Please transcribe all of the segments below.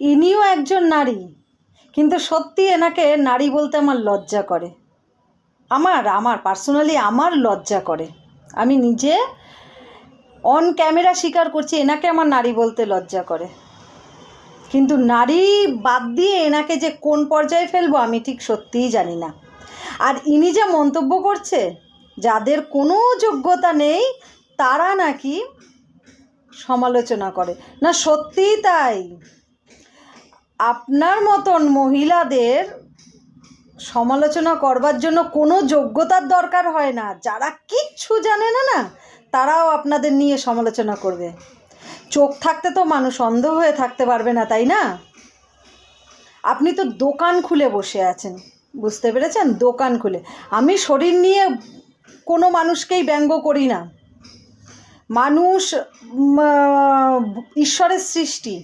ইনিও একজন নারী, কিন্তু সত্যি এনাকে নারী বলতে আমার লজ্জা করে। আমার আমার পার্সোনালি আমার লজ্জা করে। আমি নিজে অন ক্যামেরা স্বীকার করছি, এনাকে আমার নারী বলতে লজ্জা করে। কিন্তু নারী বাদ দিয়ে এনাকে যে কোন পর্যায়ে ফেলব, আমি ঠিক সত্যিই জানি না। আর ইনি যে মন্তব্য করছে, যাদের কোনো যোগ্যতা নেই, তারা নাকি সমালোচনা করে। না, সত্যিই তাই। আপনার মতন মহিলাদের সমালোচনা করবার জন্য কোনো যোগ্যতার দরকার হয় না। যারা কিচ্ছু জানে না না, তারাও আপনাদের নিয়ে সমালোচনা করবে। চোখ থাকতে তো মানুষ অন্ধ হয়ে থাকতে পারবে না, তাই না? আপনি তো দোকান খুলে বসে আছেন, বুঝতে পেরেছেন? দোকান খুলে। আমি শরীর নিয়ে কোনো মানুষকেই ব্যঙ্গ করি না। মানুষ ঈশ্বরের সৃষ্টি।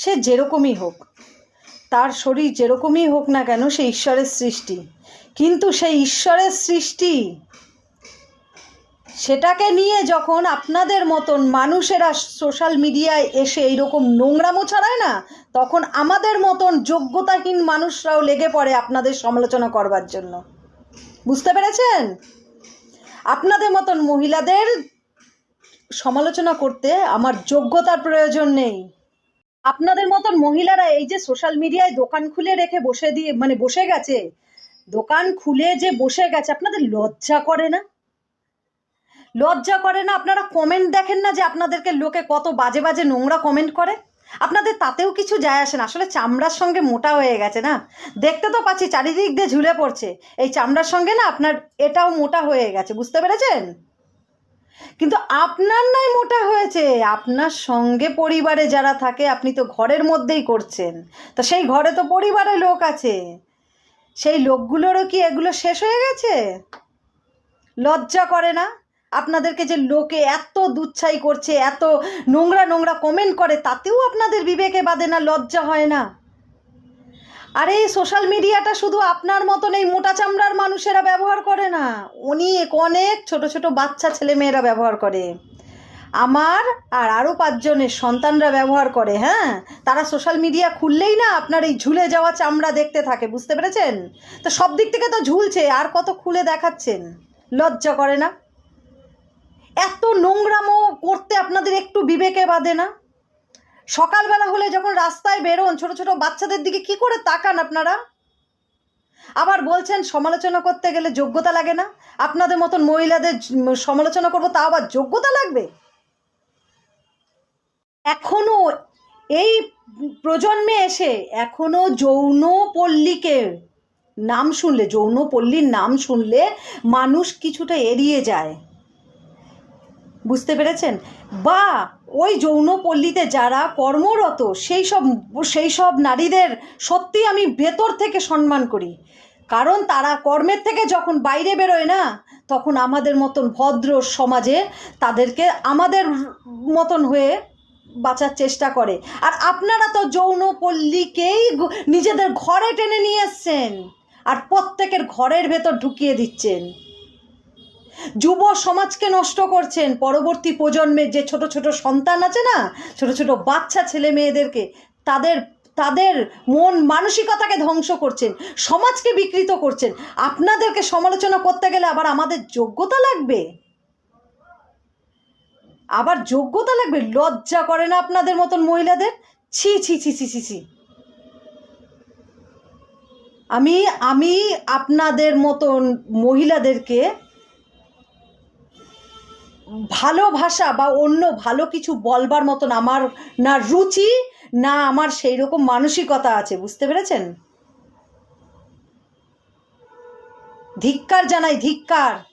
সে যেরকমই হোক, তার শরীর যেরকমই হোক না কেন সে ঈশ্বরের সৃষ্টি। কিন্তু সেই ঈশ্বরের সৃষ্টি, সেটাকে নিয়ে যখন আপনাদের মতন মানুষেরা সোশ্যাল মিডিয়ায় এসে এইরকম নোংরামো ছড়ায় না, তখন আমাদের মতন যোগ্যতাহীন মানুষরাও লেগে পড়ে আপনাদের সমালোচনা করবার জন্য। বুঝতে পেরেছেন? আপনাদের মতন মহিলাদের সমালোচনা করতে আমার যোগ্যতার প্রয়োজন নেই। আপনাদের মতন মহিলারা এই যে সোশ্যাল মিডিয়ায় দোকান খুলে রেখে বসে দিয়ে মানে বসে গেছে, দোকান খুলে যে বসে গেছে, আপনাদের লজ্জা করে না? লজ্জা করে না? আপনারা কমেন্ট দেখেন না যে আপনাদেরকে লোকে কত বাজে বাজে নোংরা কমেন্ট করে? আপনাদের তাতেও কিছু যায় আসে না। আসলে চামড়ার সঙ্গে মোটা হয়ে গেছে না? দেখতে তো পাচ্ছি, চারিদিক দিয়ে ঝুলে পড়ছে। এই চামড়ার সঙ্গে না আপনার এটাও মোটা হয়ে গেছে। বুঝতে পেরেছেন? কিন্তু আপনার নাই মোটা হয়েছে, আপনার সঙ্গে পরিবারে যারা থাকে, আপনি তো ঘরের মধ্যেই করছেন। তো সেই ঘরে তো পরিবারে লোক আছে। সেই লোকগুলোরও কি এগুলো শেষ হয়ে গেছে? লজ্জা করে না? আপনাদেরকে যে লোকে এত দুচ্ছাই করছে, এত নোংরা নোংরা কমেন্ট করে, তাতেও আপনাদের বিবেকে বাদে না, লজ্জা হয় না? আরে সোশ্যাল মিডিয়াটা শুধু আপনার মতন এই মোটা চামড়ার মানুষেরা ব্যবহার করে না। অনেক অনেক ছোট ছোট বাচ্চা ছেলেমেয়েরা ব্যবহার করে। আমার আর আরও পাঁচজনের সন্তানরা ব্যবহার করে হ্যাঁ? তারা সোশ্যাল মিডিয়া খুললেই না আপনার এই ঝুলে যাওয়া চামড়া দেখতে থাকে, বুঝতে পেরেছেন? তো সব দিক থেকে তো ঝুলছে, আর কত খুলে দেখাচ্ছেন? লজ্জা করে না? এত নোংরামো করতে আপনাদের একটু বিবেকে বাঁধে না? সকালবেলা হলে যখন রাস্তায় বেরোন, ছোট ছোট বাচ্চাদের দিকে কি করে তাকান আপনারা? আবার বলছেন, সমালোচনা করতে গেলে যোগ্যতা লাগে না। আপনাদের মতন মহিলাদের সমালোচনা করব, তা আবার যোগ্যতা লাগবে? এখনও এই প্রজন্মে এসে এখনও যৌন পল্লীকে নাম শুনলে, যৌন পল্লীর নাম শুনলে মানুষ কিছুটা এড়িয়ে যায়। বুঝতে পেরেছেন? বা ওই যৌনপল্লীতে যারা কর্মরত, সেই সব সেই সব নারীদের সত্যি আমি ভেতর থেকে সম্মান করি। কারণ তারা কর্মের থেকে যখন বাইরে বেরোয় না, তখন আমাদের মতন ভদ্র সমাজে তাদেরকে আমাদের মতন হয়ে বাঁচার চেষ্টা করে। আর আপনারা তো যৌনপল্লীকেই নিজেদের ঘরে টেনে নিয়ে এসছেন। আর প্রত্যেকের ঘরের ভেতর ঢুকিয়ে দিচ্ছেন। যুব সমাজকে নষ্ট করছেন পরবর্তী প্রজন্মের যে ছোট ছোট সন্তান আছে না, ছোট ছোট বাচ্চা ছেলে মেয়েদেরকে, তাদের তাদের মন মানসিকতাকে ধ্বংস করছেন, সমাজকে বিকৃত করছেন। আপনাদেরকে সমালোচনা করতে গেলে আবার আমাদের যোগ্যতা লাগবে? আবার যোগ্যতা লাগবে? লজ্জা করে না আপনাদের মতন মহিলাদের? ছি ছি ছি ছি ছি ছি। আমি আমি আপনাদের মতন মহিলাদেরকে ভালো ভাষা বা অন্য ভালো কিছু বলবার মতন আমার না রুচি, না আমার সেই রকম মানসিকতা আছে, বুঝতে পেরেছেন? ধিক্কার জানাই, ধিক্কার।